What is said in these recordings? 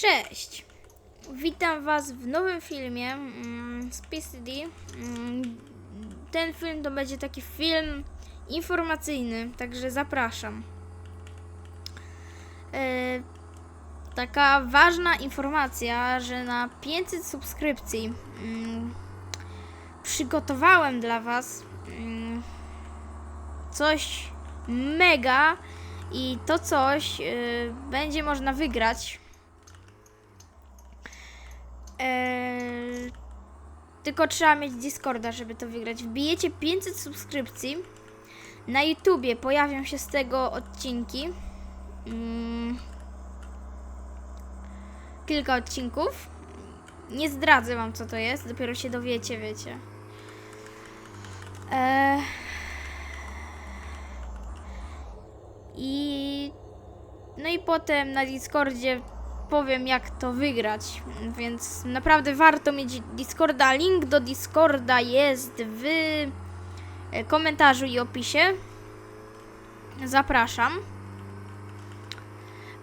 Cześć! Witam Was w nowym filmie mm, z PCD. Mm, ten film to będzie taki film informacyjny, także zapraszam. E, taka ważna informacja, że na 500 subskrypcji mm, przygotowałem dla Was mm, coś mega i to coś y, będzie można wygrać. Eee, tylko trzeba mieć Discorda, żeby to wygrać. Wbijecie 500 subskrypcji. Na YouTubie pojawią się z tego odcinki. Mm, kilka odcinków. Nie zdradzę wam co to jest, dopiero się dowiecie, wiecie. Eee, I no i potem na Discordzie powiem jak to wygrać. Więc naprawdę warto mieć Discorda. Link do Discorda jest w e, komentarzu i opisie. Zapraszam.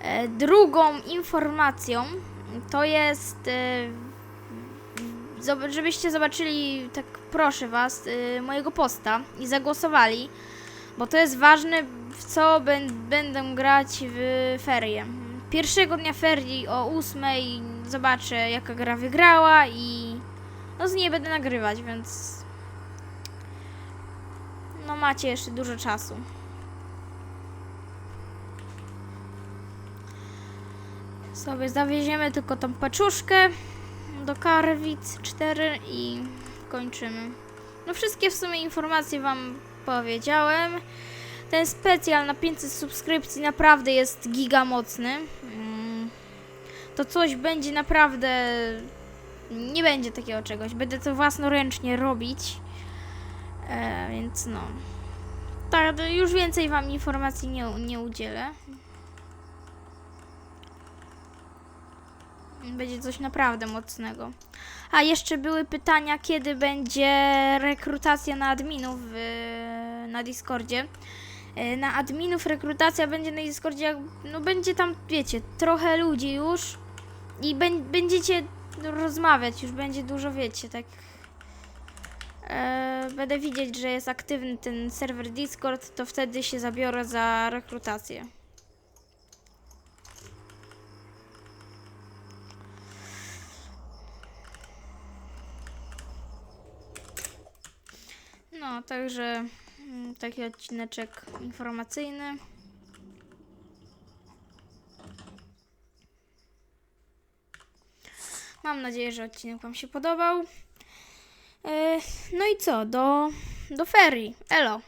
E, Drugą informacją to jest e, żebyście zobaczyli, tak proszę was, mojego posta i zagłosowali, bo to jest ważne, w co bę- będę grać w ferie. Pierwszego dnia ferii o 8 zobaczę jaka gra wygrała i no z niej będę nagrywać, więc no macie jeszcze dużo czasu. Sobie zawieziemy tylko tą paczuszkę do Karwic 4 i kończymy. No wszystkie w sumie informacje wam powiedziałem. Ten specjal na 500 subskrypcji naprawdę jest giga mocny. Mm, To coś będzie naprawdę. Nie będzie takiego czegoś. Będę to własnoręcznie robić. E, więc no. Tak, już więcej Wam informacji nie, nie udzielę. Będzie coś naprawdę mocnego. A jeszcze były pytania, kiedy będzie rekrutacja na adminów w, na Discordzie. E, Na adminów rekrutacja będzie na Discordzie, jak- no będzie tam, wiecie, trochę ludzi już i bę- będziecie rozmawiać, już będzie dużo, wiecie, tak. E, będę widzieć, że jest aktywny ten serwer Discord, to wtedy się zabiorę za rekrutację. No, także taki odcineczek informacyjny. Mam nadzieję, że odcinek Wam się podobał. E, No i co? Do, do ferii. Elo.